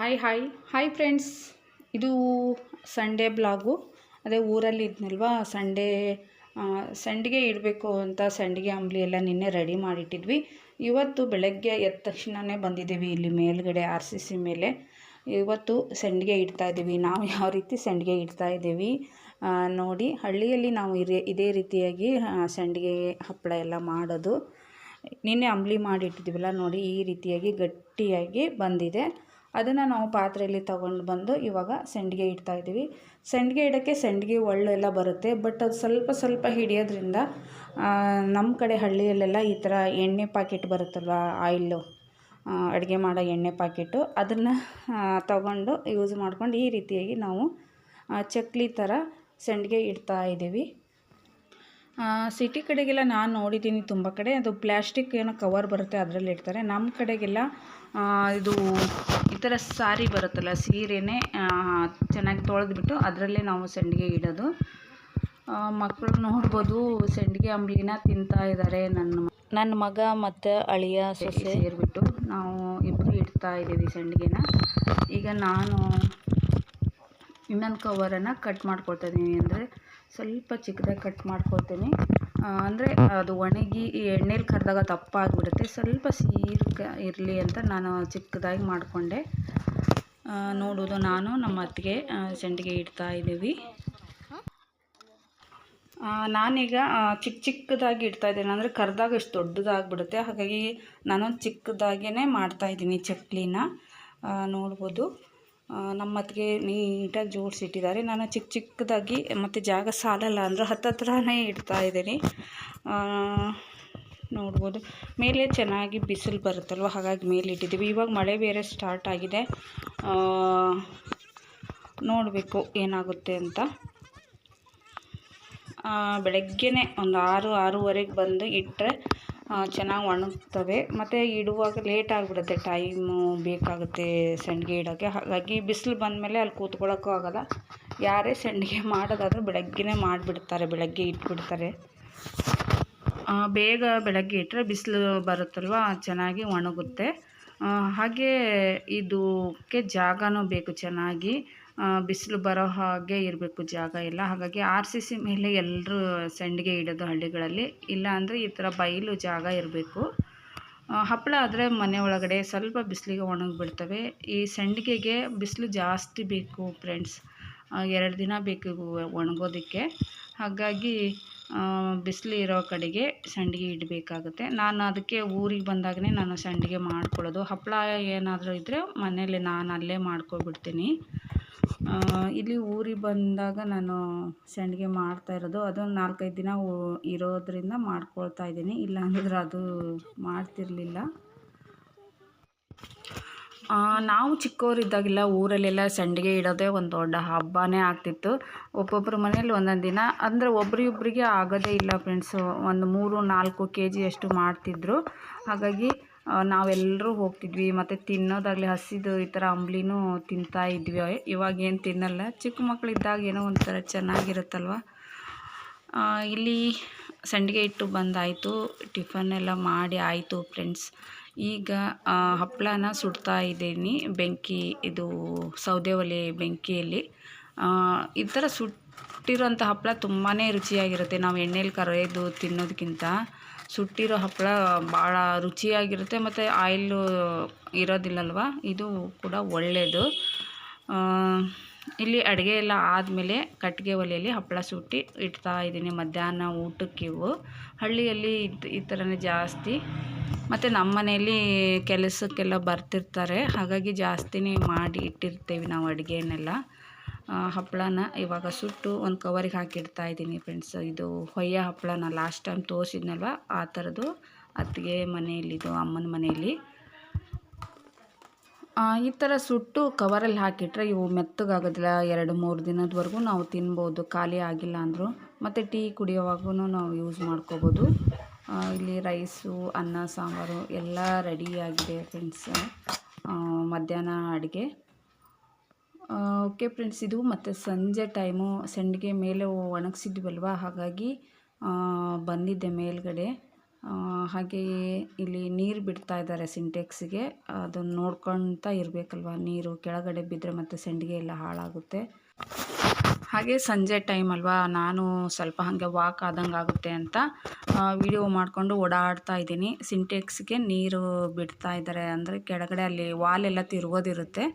Hi hi hi friends ಇದು Sunday blog ಅದೇ ಊರಲ್ಲಿ ಇದ್ನಲ್ವಾ? ಸಂಡೇ ಸಂಡಿಗೆ ಇಡಬೇಕು ಅಂತ ಸಂಡಿಗೆ ಅಂಬಲಿ ಎಲ್ಲ ನಿನ್ನೆ ರೆಡಿ ಮಾಡಿಟ್ಟಿದ್ವಿ. ಇವತ್ತು ಬೆಳಗ್ಗೆ ಎದ್ದ ತಕ್ಷಣವೇ ಬಂದಿದ್ದೀವಿ ಇಲ್ಲಿ ಮೇಲ್ಗಡೆ ಆರ್ ಸಿ ಸಿ ಮೇಲೆ. ಇವತ್ತು ಸಂಡಿಗೆ ಇಡ್ತಾ ಇದ್ದೀವಿ. ನಾವು ಯಾವ ರೀತಿ ಸಂಡಿಗೆ ಇಡ್ತಾ ಇದ್ದೀವಿ ನೋಡಿ. ಹಳ್ಳಿಯಲ್ಲಿ ನಾವು ಇದೇ ರೀತಿಯಾಗಿ ಸಂಡಿಗೆ ಹಪ್ಪಳ ಎಲ್ಲ ಮಾಡೋದು. ನಿನ್ನೆ ಅಂಬಲಿ ಮಾಡಿಟ್ಟಿದ್ದೀವಲ್ಲ, ನೋಡಿ, ಈ ರೀತಿಯಾಗಿ ಗಟ್ಟಿಯಾಗಿ ಬಂದಿದೆ. ಅದನ್ನು ನಾವು ಪಾತ್ರೆಯಲ್ಲಿ ತಗೊಂಡು ಬಂದು ಇವಾಗ ಸಂಡಿಗೆ ಇಡ್ತಾ ಇದ್ದೀವಿ. ಸಂಡಿಗೆ ಇಡೋಕ್ಕೆ ಸಂಡಿಗೆ ಒಳ್ಳೆಲ್ಲ ಬರುತ್ತೆ. ಬಟ್ ಅದು ಸ್ವಲ್ಪ ಸ್ವಲ್ಪ ಹಿಡಿಯೋದ್ರಿಂದ ನಮ್ಮ ಕಡೆ ಹಳ್ಳಿಯಲ್ಲೆಲ್ಲ ಈ ಥರ ಎಣ್ಣೆ ಪಾಕೆಟ್ ಬರುತ್ತಲ್ವ ಆಯಿಲ್ಲು ಅಡುಗೆ ಮಾಡೋ ಎಣ್ಣೆ ಪಾಕೆಟು, ಅದನ್ನು ತಗೊಂಡು ಯೂಸ್ ಮಾಡ್ಕೊಂಡು ಈ ರೀತಿಯಾಗಿ ನಾವು ಚಕ್ಲಿ ಥರ ಸಂಡಿಗೆ ಇಡ್ತಾ ಇದ್ದೀವಿ. ಸಿಟಿ ಕಡೆಗೆಲ್ಲ ನಾನು ನೋಡಿದ್ದೀನಿ ತುಂಬ ಕಡೆ. ಅದು ಪ್ಲ್ಯಾಸ್ಟಿಕ್ ಏನೋ ಕವರ್ ಬರುತ್ತೆ, ಅದರಲ್ಲಿ ಇಡ್ತಾರೆ. ನಮ್ಮ ಕಡೆಗೆಲ್ಲ ಇದು ಈ ಥರ ಸಾರಿ ಬರುತ್ತಲ್ಲ, ಸೀರೆನೇ ಚೆನ್ನಾಗಿ ತೊಳೆದ್ಬಿಟ್ಟು ಅದರಲ್ಲೇ ನಾವು ಸಂಡಿಗೆ ಇಡೋದು. ಮಕ್ಕಳು ನೋಡ್ಬೋದು, ಸಂಡಿಗೆ ಅಂಬ್ಲಿನ ತಿಂತಾ ಇದ್ದಾರೆ ನನ್ನ ನನ್ನ ಮಗ ಮತ್ತು ಅಳಿಯ ಸೊಸೆ ಸೇರಿಬಿಟ್ಟು ನಾವು ಇಬ್ಬರು ಇಡ್ತಾ ಇದ್ದೀವಿ ಸಂಡಿಗೆನ. ಈಗ ನಾನು ಇನ್ನೊಂದು ಕವರನ್ನು ಕಟ್ ಮಾಡ್ಕೊಳ್ತಾ ಇದ್ದೀನಿ ಅಂದರೆ ಸ್ವಲ್ಪ ಚಿಕ್ಕದಾಗಿ ಕಟ್ ಮಾಡ್ಕೊಳ್ತೀನಿ. ಅಂದರೆ ಅದು ಒಣಗಿ ಎಣ್ಣೆಲಿ ಕರೆದಾಗ ದಪ್ಪ ಆಗಿಬಿಡುತ್ತೆ ಸ್ವಲ್ಪ ಸೀರ್ಕ ಇರಲಿ ಅಂತ ನಾನು ಚಿಕ್ಕದಾಗಿ ಮಾಡಿಕೊಂಡೆ. ನೋಡೋದು ನಾನು ನಮ್ಮ ಅತ್ತಿಗೆ ಸೆಂಟಿಗೆ ಸಂಡಿಗೆ ಇಡ್ತಾ ಇದ್ದೀವಿ. ನಾನೀಗ ಚಿಕ್ಕ ಚಿಕ್ಕದಾಗಿ ಇಡ್ತಾ ಇದ್ದೀನಿ. ಅಂದರೆ ಕರೆದಾಗ ಇಷ್ಟು ದೊಡ್ಡದಾಗ್ಬಿಡುತ್ತೆ. ಹಾಗಾಗಿ ನಾನೊಂದು ಚಿಕ್ಕದಾಗೇ ಮಾಡ್ತಾಯಿದ್ದೀನಿ ಚಕ್ಲಿನ. ನೋಡ್ಬೋದು. ಆ, ನಮ್ಮ ಅತ್ತಿಗೆ ನೀಟಾಗಿ ಜೋಡಿಸಿಟ್ಟಿದ್ದಾರೆ. ನಾನು ಚಿಕ್ಕ ಚಿಕ್ಕದಾಗಿ ಮತ್ತು ಜಾಗ ಸಾಲಲ್ಲ ಅಂದರೂ ಹತ್ತತ್ರನೇ ಇಡ್ತಾ ಇದ್ದೀನಿ. ನೋಡ್ಬೋದು. ಮೇಲೆ ಚೆನ್ನಾಗಿ ಬಿಸಿಲು ಬರುತ್ತಲ್ವ ಹಾಗಾಗಿ ಮೇಲೆ ಇಟ್ಟಿದ್ದೀವಿ. ಇವಾಗ ಮಳೆ ಬೇರೆ ಸ್ಟಾರ್ಟ್ ಆಗಿದೆ. ನೋಡಬೇಕು ಏನಾಗುತ್ತೆ ಅಂತ. ಬೆಳಗ್ಗೆನೇ ಒಂದು ಆರು ಆರೂವರೆಗೆ ಬಂದು ಇಟ್ಟರೆ ಚೆನ್ನಾಗಿ ಒಣಗ್ತವೆ. ಮತ್ತು ಇಡುವಾಗ ಲೇಟ್ ಆಗಿಬಿಡುತ್ತೆ. ಟೈಮು ಬೇಕಾಗುತ್ತೆ ಸಂಡಿಗೆ ಇಡೋಕ್ಕೆ. ಹಾಗಾಗಿ ಬಿಸಿಲು ಬಂದಮೇಲೆ ಅಲ್ಲಿ ಕೂತ್ಕೊಳ್ಳೋಕ್ಕೂ ಆಗೋಲ್ಲ. ಯಾರೇ ಸಂಡಿಗೆ ಮಾಡೋದಾದರೂ ಬೆಳಗ್ಗೆನೇ ಮಾಡಿಬಿಡ್ತಾರೆ. ಬೆಳಗ್ಗೆ ಇಟ್ಬಿಡ್ತಾರೆ. ಬೇಗ ಬೆಳಗ್ಗೆ ಇಟ್ಟರೆ ಬಿಸಿಲು ಬರುತ್ತಲ್ವ? ಚೆನ್ನಾಗಿ ಒಣಗುತ್ತೆ. ಹಾಗೇ ಇದಕ್ಕೆ ಜಾಗವೂ ಬೇಕು ಚೆನ್ನಾಗಿ. ಬಿಸಿಲು ಬರೋ ಹಾಗೆ ಇರಬೇಕು ಜಾಗ ಎಲ್ಲ. ಹಾಗಾಗಿ ಆರ್ ಸಿ ಸಿ ಮೇಲೆ ಎಲ್ಲರೂ ಸಂಡಿಗೆ ಇಡೋದು ಹಳ್ಳಿಗಳಲ್ಲಿ ಇಲ್ಲ ಅಂದರೆ ಈ ಥರ ಬಯಲು ಜಾಗ ಇರಬೇಕು. ಹಪ್ಪಳ ಆದರೆ ಮನೆ ಒಳಗಡೆ ಸ್ವಲ್ಪ ಬಿಸಿಲಿಗೆ ಒಣಗಿಬಿಡ್ತವೆ. ಈ ಸಂಡಿಗೆಗೆ ಬಿಸಿಲು ಜಾಸ್ತಿ ಬೇಕು ಫ್ರೆಂಡ್ಸ್ ಎರಡು ದಿನ ಬೇಕು ಒಣಗೋದಕ್ಕೆ. ಹಾಗಾಗಿ ಬಿಸಿಲು ಇರೋ ಕಡೆಗೆ ಸಂಡಿಗೆ ಇಡಬೇಕಾಗುತ್ತೆ. ನಾನು ಅದಕ್ಕೆ ಊರಿಗೆ ಬಂದಾಗಲೇ ನಾನು ಸಂಡಿಗೆ ಮಾಡ್ಕೊಳ್ಳೋದು. ಹಪ್ಪಳ ಏನಾದರೂ ಇದ್ದರೆ ಮನೇಲಿ ನಾನು ಅಲ್ಲೇ ಮಾಡ್ಕೊಬಿಡ್ತೀನಿ. ಇಲ್ಲಿ ಊರಿಗೆ ಬಂದಾಗ ನಾನು ಸಂಡಿಗೆ ಮಾಡ್ತಾ ಇರೋದು. ಅದು ನಾಲ್ಕೈದು ದಿನ ಇರೋದರಿಂದ ಮಾಡ್ಕೊಳ್ತಾ ಇದ್ದೀನಿ. ಇಲ್ಲ ಅಂದ್ರೆ ಅದು ಮಾಡ್ತಿರಲಿಲ್ಲ. ನಾವು ಚಿಕ್ಕವರಿದ್ದಾಗೆಲ್ಲ ಊರಲ್ಲೆಲ್ಲ ಸಂಡಿಗೆ ಇಡೋದೇ ಒಂದು ದೊಡ್ಡ ಹಬ್ಬನೇ ಆಗ್ತಿತ್ತು. ಒಬ್ಬೊಬ್ಬರ ಮನೇಲಿ ಒಂದೊಂದು ದಿನ. ಅಂದರೆ ಒಬ್ಬರಿಗೊಬ್ಬರಿಗೆ ಆಗೋದೇ ಇಲ್ಲ ಫ್ರೆಂಡ್ಸು ಒಂದು ಮೂರು ನಾಲ್ಕು ಕೆ ಜಿಯಷ್ಟು ಮಾಡ್ತಿದ್ರು. ಹಾಗಾಗಿ ನಾವೆಲ್ಲರೂ ಹೋಗ್ತಿದ್ವಿ. ಮತ್ತು ತಿನ್ನೋದಾಗಲಿ ಹಸಿದು ಈ ಥರ ಅಂಬ್ಲಿನೂ ತಿಂತಾ ಇದ್ವಿ. ಇವಾಗ ಏನು ತಿನ್ನಲ್ಲ. ಚಿಕ್ಕ ಮಕ್ಕಳಿದ್ದಾಗ ಏನೋ ಒಂಥರ ಚೆನ್ನಾಗಿರುತ್ತಲ್ವ? ಇಲ್ಲಿ ಸಂಡಿಗೆ ಇಟ್ಟು ಬಂದಾಯಿತು. ಟಿಫನ್ ಎಲ್ಲ ಮಾಡಿ ಆಯಿತು ಫ್ರೆಂಡ್ಸ್. ಈಗ ಹಪ್ಪಳನ ಸುಡ್ತಾ ಇದ್ದೀನಿ. ಬೆಂಕಿ, ಇದು ಸೌದೆ ಒಲೆ ಬೆಂಕಿಯಲ್ಲಿ. ಈ ಥರ ಸುಟ್ಟಿರೋಂಥ ಹಪ್ಪಳ ತುಂಬಾ ರುಚಿಯಾಗಿರುತ್ತೆ. ನಾವು ಎಣ್ಣೆಲಿ ಕರೆದು ತಿನ್ನೋದಕ್ಕಿಂತ ಸುಟ್ಟಿರೋ ಹಪ್ಪಳ ಭಾಳ ರುಚಿಯಾಗಿರುತ್ತೆ ಮತ್ತು ಆಯಿಲು ಇರೋದಿಲ್ಲಲ್ವ? ಇದು ಕೂಡ ಒಳ್ಳೆಯದು ಇಲ್ಲಿ ಅಡುಗೆ ಎಲ್ಲ ಆದಮೇಲೆ ಕಟ್ಟಿಗೆ ಒಲೆಯಲ್ಲಿ ಹಪ್ಪಳ ಸುಟ್ಟಿ ಇಡ್ತಾ ಇದ್ದೀನಿ ಮಧ್ಯಾಹ್ನ ಊಟಕ್ಕೆ ಇವು. ಹಳ್ಳಿಯಲ್ಲಿ ಇದು, ಈ ಥರನೇ ಜಾಸ್ತಿ. ಮತ್ತು ನಮ್ಮ ಮನೆಯಲ್ಲಿ ಕೆಲಸಕ್ಕೆಲ್ಲ ಬರ್ತಿರ್ತಾರೆ. ಹಾಗಾಗಿ ಜಾಸ್ತಿನೇ ಮಾಡಿ ಇಟ್ಟಿರ್ತೀವಿ ನಾವು ಅಡುಗೆನೆಲ್ಲ ಹಪ್ಪಳನ ಇವಾಗ ಸುಟ್ಟು ಒಂದು ಕವರಿಗೆ ಹಾಕಿಡ್ತಾ ಇದ್ದೀನಿ ಫ್ರೆಂಡ್ಸ್ ಇದು ಹೊಯ್ಯ ಹಪ್ಪಳನ ಲಾಸ್ಟ್ ಟೈಮ್ ತೋರಿಸಿದ್ನಲ್ವ? ಆ ಥರದ್ದು ಅತ್ತಿಗೆ ಮನೆಯಲ್ಲಿದ್ದು ಅಮ್ಮನ ಮನೆಯಲ್ಲಿ. ಈ ಥರ ಸುಟ್ಟು ಕವರಲ್ಲಿ ಹಾಕಿಟ್ರೆ ಇವು ಮೆತ್ತಗಾಗೋದಿಲ್ಲ. ಎರಡು, ಮೂರು ದಿನದವರೆಗೂ ನಾವು ತಿನ್ಬೋದು. ಖಾಲಿ ಆಗಿಲ್ಲ ಅಂದರೂ. ಮತ್ತು ಟೀ ಕುಡಿಯೋವಾಗೂ ನಾವು ಯೂಸ್ ಮಾಡ್ಕೋಬೋದು. ಇಲ್ಲಿ ರೈಸು ಅನ್ನ, ಸಾಂಬಾರು ಎಲ್ಲ ರೆಡಿಯಾಗಿದೆ ಫ್ರೆಂಡ್ಸ್ ಮಧ್ಯಾಹ್ನ ಅಡುಗೆ. ಓಕೆ ಫ್ರೆಂಡ್ಸ್ ಇದು ಮತ್ತು ಸಂಜೆ ಟೈಮು ಸಂಡಿಗೆ ಮೇಲೆ ಒಣಗಿಸಿದ್ವಲ್ವ? ಹಾಗಾಗಿ ಬಂದಿದ್ದೆ ಮೇಲ್ಗಡೆ. ಹಾಗೆಯೇ ಇಲ್ಲಿ ನೀರು ಬಿಡ್ತಾ ಇದ್ದಾರೆ ಸಿಂಟೆಕ್ಸಿಗೆ ಅದನ್ನು ನೋಡ್ಕೊಳ್ತಾ ಇರಬೇಕಲ್ವ? ನೀರು ಕೆಳಗಡೆ ಬಿದ್ದರೆ ಮತ್ತು ಸಂಡಿಗೆ ಎಲ್ಲ ಹಾಳಾಗುತ್ತೆ. ಹಾಗೆ ಸಂಜೆ ಟೈಮ್ ಅಲ್ವಾ? ನಾನು ಸ್ವಲ್ಪ ಹಾಗೆ ವಾಕ್ ಆದಂಗೆ ಆಗುತ್ತೆ ಅಂತ ವಿಡಿಯೋ ಮಾಡಿಕೊಂಡು ಓಡಾಡ್ತಾ ಇದ್ದೀನಿ. ಸಿಂಟೆಕ್ಸ್ಗೆ ನೀರು ಬಿಡ್ತಾ ಇದ್ದಾರೆ ಅಂದರೆ ಕೆಳಗಡೆ ಅಲ್ಲಿ ವಾಲೆಲ್ಲ ತಿರುಗೋದಿರುತ್ತೆ.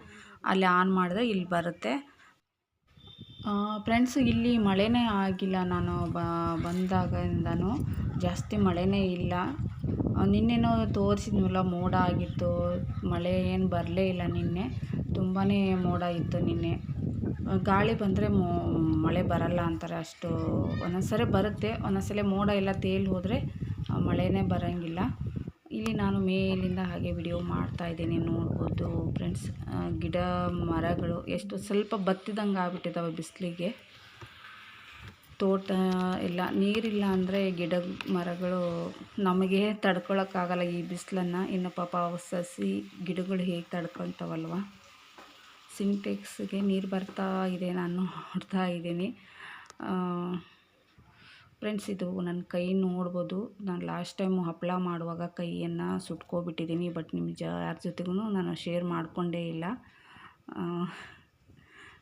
ಅಲ್ಲಿ ಆನ್ ಮಾಡಿದ್ರೆ ಇಲ್ಲಿ ಬರುತ್ತೆ. ಫ್ರೆಂಡ್ಸ್ ಇಲ್ಲಿ ಮಳೆನೇ ಆಗಿಲ್ಲ. ನಾನು ಬಂದಾಗಿಂದನೂ ಜಾಸ್ತಿ ಮಳೆನೇ ಇಲ್ಲ. ನಿನ್ನೆನೋ ತೋರಿಸಿದ್ನಲ್ಲ, ಮೋಡ ಆಗಿತ್ತು. ಮಳೆ ಏನು ಬರಲೇ ಇಲ್ಲ ನಿನ್ನೆ. ತುಂಬಾ ಮೋಡ ಇತ್ತು ನಿನ್ನೆ. ಗಾಳಿ ಬಂದರೆ ಮೋ, ಮಳೆ ಬರಲ್ಲ ಅಂತಾರೆ ಅಷ್ಟು. ಒಂದೊಂದು ಸರಿ ಬರುತ್ತೆ. ಒಂದೊಂದು ಸಲ ಮೋಡ ಎಲ್ಲ ತೇಲಿ ಹೋದರೆ ಮಳೆನೇ ಬರೋಂಗಿಲ್ಲ. ಇಲ್ಲಿ ನಾನು ಮೇಲಿಂದ ಹಾಗೆ ವಿಡಿಯೋ ಮಾಡ್ತಾ ಇದ್ದೀನಿ, ನೋಡ್ಬೋದು ಫ್ರೆಂಡ್ಸ್ ಗಿಡ, ಮರಗಳು, ಎಷ್ಟು ಸ್ವಲ್ಪ ಬತ್ತಿದಂಗೆ ಆಗ್ಬಿಟ್ಟಿದ್ದಾವೆ ಬಿಸಿಲಿಗೆ. ತೋಟ, ಇಲ್ಲ, ನೀರಿಲ್ಲ ಅಂದರೆ ಗಿಡ, ಮರಗಳು ನಮಗೆ ತಡ್ಕೊಳಕ್ಕಾಗಲ್ಲ ಈ ಬಿಸಿಲನ್ನು. ಇನ್ನು ಪಾಪ ಸಸಿ ಗಿಡಗಳು ಹೇಗೆ ತಡ್ಕೊತಾವಲ್ವ? ಸಿಂಟೆಕ್ಸ್ಗೆ ನೀರು ಬರ್ತಾ ಇದೆ, ನಾನು ನೋಡ್ತಾ ಇದ್ದೀನಿ. ಫ್ರೆಂಡ್ಸ್ ಇದು ನನ್ನ ಕೈ ನೋಡ್ಬೋದು. ನಾನು ಲಾಸ್ಟ್ ಟೈಮು ಹಪ್ಪಳ ಮಾಡುವಾಗ ಕೈಯನ್ನು ಸುಟ್ಕೊಬಿಟ್ಟಿದ್ದೀನಿ ಬಟ್ ನಿಮ್ಮ ಜ ಯಾರ ಜೊತೆಗೂ ನಾನು ಶೇರ್ ಮಾಡಿಕೊಂಡೇ ಇಲ್ಲ.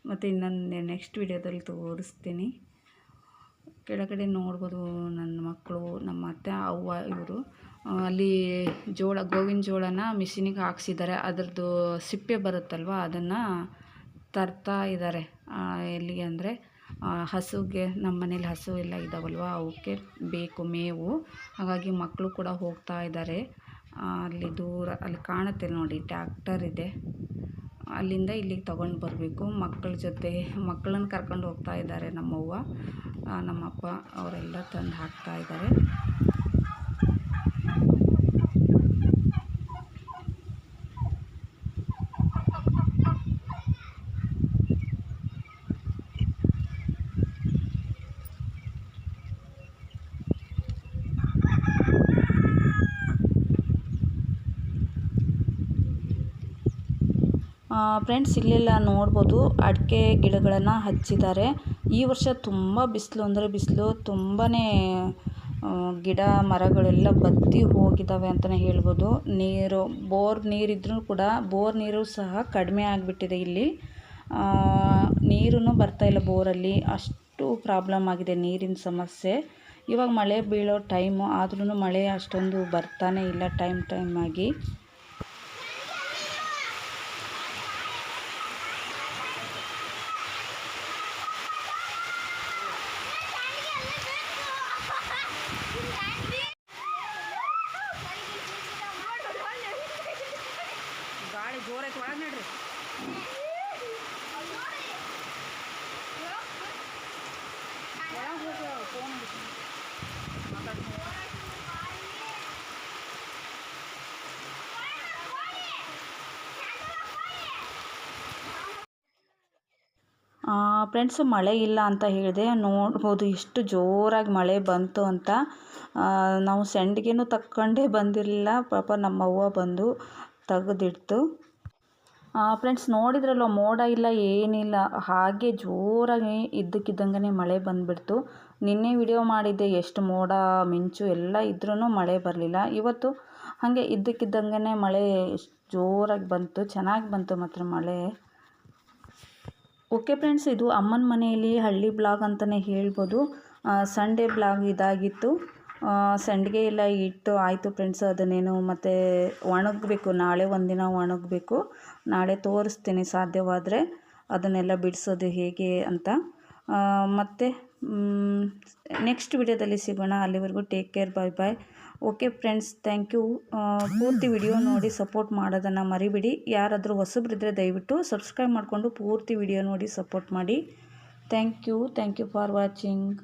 ಮತ್ತು ಇನ್ನೊಂದು ನೆಕ್ಸ್ಟ್ ವಿಡಿಯೋದಲ್ಲಿ ತೋರಿಸ್ತೀನಿ. ಕೆಳಗಡೆ ನೋಡ್ಬೋದು ನನ್ನ ಮಕ್ಕಳು ನಮ್ಮ ಅತ್ತೆ, ಅವ್ವ, ಇವರು. ಅಲ್ಲಿ ಜೋಳ, ಗೋವಿನ ಜೋಳನ ಮಿಷಿನಿಗೆ ಹಾಕ್ಸಿದ್ದಾರೆ. ಅದರದ್ದು ಸಿಪ್ಪೆ ಬರುತ್ತಲ್ವ, ಅದನ್ನು ತರ್ತಾ ಇದ್ದಾರೆ. ಎಲ್ಲಿಗೆ ಅಂದರೆ ಹಸುಗೆ ನಮ್ಮ ಮನೇಲಿ ಹಸು ಎಲ್ಲ ಇದ್ದಾವಲ್ವ ಅವಕ್ಕೆ ಬೇಕು ಮೇವು. ಹಾಗಾಗಿ ಮಕ್ಕಳು ಕೂಡ ಹೋಗ್ತಾ ಇದ್ದಾರೆ ಅಲ್ಲಿ ದೂರ, ಅಲ್ಲಿ ಕಾಣುತ್ತೆ ನೋಡಿ ಟ್ಯಾಕ್ಟರ್ ಇದೆ. ಅಲ್ಲಿಂದ ಇಲ್ಲಿಗೆ ತಗೊಂಡು ಬರಬೇಕು. ಮಕ್ಕಳ ಜೊತೆ, ಮಕ್ಕಳನ್ನ ಕರ್ಕೊಂಡು ಹೋಗ್ತಾ ಇದ್ದಾರೆ ನಮ್ಮವ್ವ ನಮ್ಮಪ್ಪ, ಅವರೆಲ್ಲ ತಂದು ಹಾಕ್ತಾ ಇದ್ದಾರೆ ಫ್ರೆಂಡ್ಸ್, ಇಲ್ಲೆಲ್ಲ, ನೋಡ್ಬೋದು. ಅಡಿಕೆ ಗಿಡಗಳನ್ನು ಹಚ್ಚಿದ್ದಾರೆ. ಈ ವರ್ಷ ತುಂಬ ಬಿಸಿಲು, ಅಂದರೆ ಬಿಸಿಲು ತುಂಬಾ ಗಿಡ ಮರಗಳೆಲ್ಲ ಬತ್ತಿ ಹೋಗಿದ್ದಾವೆ ಅಂತಲೇ ಹೇಳ್ಬೋದು. ನೀರು, ಬೋರ್ ನೀರಿದ್ರೂ ಕೂಡ ಬೋರ್ ನೀರು ಸಹ ಕಡಿಮೆ ಆಗಿಬಿಟ್ಟಿದೆ ಇಲ್ಲಿ. ನೀರೂ ಬರ್ತಾ ಇಲ್ಲ ಬೋರಲ್ಲಿ. ಅಷ್ಟು ಪ್ರಾಬ್ಲಮ್ ಆಗಿದೆ ನೀರಿನ ಸಮಸ್ಯೆ. ಇವಾಗ ಮಳೆ ಬೀಳೋ ಟೈಮು ಆದ್ರೂ ಮಳೆ ಅಷ್ಟೊಂದು ಬರ್ತಾನೆ ಇಲ್ಲ ಟೈಮ್ ಟೈಮ್ ಆಗಿ. ಫ್ರೆಂಡ್ಸ್ ಮಳೆ ಇಲ್ಲ ಅಂತ ಹೇಳಿದೆ. ನೋಡ್ಬೋದು ಎಷ್ಟು ಜೋರಾಗಿ ಮಳೆ ಬಂತು ಅಂತ. ನಾವು ಸೆಂಡ್ಗೆನೂ ತಕ್ಕೊಂಡೇ ಬಂದಿರಲಿಲ್ಲ. ಪಾಪ ನಮ್ಮವ್ವ ಬಂದು ತೆಗೆದಿಡ್ತು. ಫ್ರೆಂಡ್ಸ್ ನೋಡಿದ್ರಲ್ವ, ಮೋಡ ಇಲ್ಲ, ಏನಿಲ್ಲ. ಹಾಗೆ ಜೋರಾಗಿ ಇದ್ದಕ್ಕಿದ್ದಂಗೆ ಮಳೆ ಬಂದುಬಿಡ್ತು. ನಿನ್ನೆ ವಿಡಿಯೋ ಮಾಡಿದ್ದೆ, ಎಷ್ಟು ಮೋಡ, ಮಿಂಚು ಎಲ್ಲ ಇದ್ರೂ ಮಳೆ ಬರಲಿಲ್ಲ. ಇವತ್ತು ಹಾಗೆ ಇದ್ದಕ್ಕಿದ್ದಂಗೆ ಮಳೆ ಜೋರಾಗಿ ಬಂತು. ಚೆನ್ನಾಗಿ ಬಂತು ಮಾತ್ರ ಮಳೆ. ಓಕೆ ಫ್ರೆಂಡ್ಸ್, ಇದು ಅಮ್ಮನ ಮನೆಯಲ್ಲಿ ಹಳ್ಳಿ ಬ್ಲಾಗ್ ಅಂತಲೇ ಹೇಳ್ಬೋದು. ಸಂಡೇ ಬ್ಲಾಗ್ ಇದಾಗಿತ್ತು. ಸಂಡಿಗೆ ಎಲ್ಲ ಇಟ್ಟು ಆಯಿತು ಫ್ರೆಂಡ್ಸ್, ಅದನ್ನೇನು ಮತ್ತು ಒಣಗಬೇಕು. ನಾಳೆ ಒಂದಿನ ಒಣಗಬೇಕು. ನಾಳೆ ತೋರಿಸ್ತೀನಿ ಸಾಧ್ಯವಾದರೆ. ಅದನ್ನೆಲ್ಲ ಬಿಡಿಸೋದು ಹೇಗೆ ಅಂತ. ಮತ್ತು ನೆಕ್ಸ್ಟ್ ವಿಡಿಯೋದಲ್ಲಿ ಸಿಗೋಣ. ಅಲ್ಲಿವರೆಗೂ take care, bye bye. Okay friends thank you ಪೂರ್ತಿ ವಿಡಿಯೋ ನೋಡಿ ಸಪೋರ್ಟ್ ಮಾಡೋದನ್ನು ಮರಿಬೇಡಿ. ಯಾರಾದರೂ ಹೊಸಬ್ರಿದ್ದರೆ ದಯವಿಟ್ಟು ಸಬ್ಸ್ಕ್ರೈಬ್ ಮಾಡಿಕೊಂಡು ಪೂರ್ತಿ ವಿಡಿಯೋ ನೋಡಿ ಸಪೋರ್ಟ್ ಮಾಡಿ. Thank you thank you for watching